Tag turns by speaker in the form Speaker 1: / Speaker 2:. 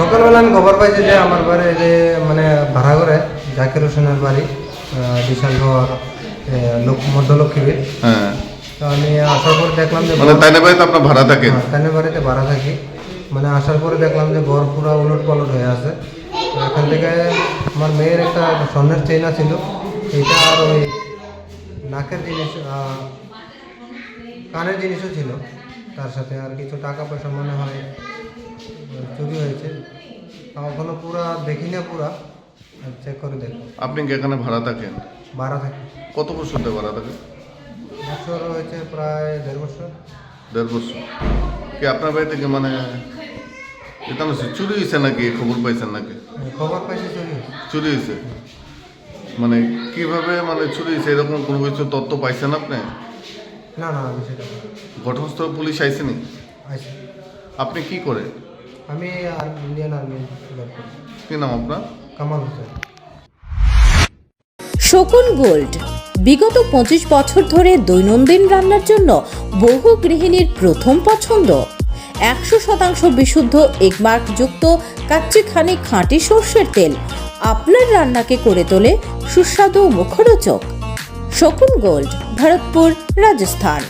Speaker 1: সকালবেলা আমি খবর পাইছি যে আমার বাড়ি যে মানে ভাড়া করে জাকির হোসেনের বাড়ি বিশালগড় লোক মধ্যলক্ষ্মীবীর।
Speaker 2: হ্যাঁ।
Speaker 1: তো আমি আসার পর দেখলাম যে
Speaker 2: মানে তাই না বাড়িতে আপনার ভাড়া থাকেন
Speaker 1: হ্যাঁ, তাদের বাড়িতে ভাড়া থাকি। মানে আসার পরে দেখলাম যে ঘর পুরো উলট পালট হয়ে আছে। এখান থেকে আমার মেয়ের একটা স্বর্ণের চেনা ছিল এটা আর ওই নাকের জিনিস কানের জিনিসও ছিল। তার সাথে আর কিছু টাকা পয়সা মনে হয় চুরি এখনও পুরা দেখি না পুরা চেক করে দেখো
Speaker 2: আপনি কি এখানে ভাড়া থাকেন?
Speaker 1: ভাড়া থাকি।
Speaker 2: কত বছর ধরে ভাড়া থাকেন?
Speaker 1: বছর হয়েছে প্রায় দেড় বছর।
Speaker 2: দেড় বছর। কি আপনার বাড়ি থেকে মানে এটা চুরি হয়েছে নাকি? খবর পাইছেন নাকি?
Speaker 1: খবর পাইছি চুরি হয়েছে।
Speaker 2: চুরি হয়েছে? মানে কীভাবে মানে চুরি হয়েছে? এরকম কোনো কিছু তথ্য পাইছেন আপনি?
Speaker 1: না না বিষয়টা না।
Speaker 2: ঘটনাস্থলে পুলিশ আইসেনি?
Speaker 1: আচ্ছা
Speaker 2: আপনি কি করে?
Speaker 1: আমি আর ইন্ডিয়ান আর্মি
Speaker 2: কি নাম আপনার?
Speaker 1: কামাল হোসেন।
Speaker 3: শকুন গোল্ড বিগত পঁচিশ বছর ধরে দৈনন্দিন রান্নার জন্য বহু গৃহিণীর প্রথম পছন্দ। একশো শতাংশ বিশুদ্ধ এগমার্ক যুক্ত কাচ্চিখানি খাঁটি সর্ষের তেল। আপনার রান্নাকে করে তোলে সুস্বাদু মুখরোচক। শকুন গোল্ড ভরতপুর রাজস্থান।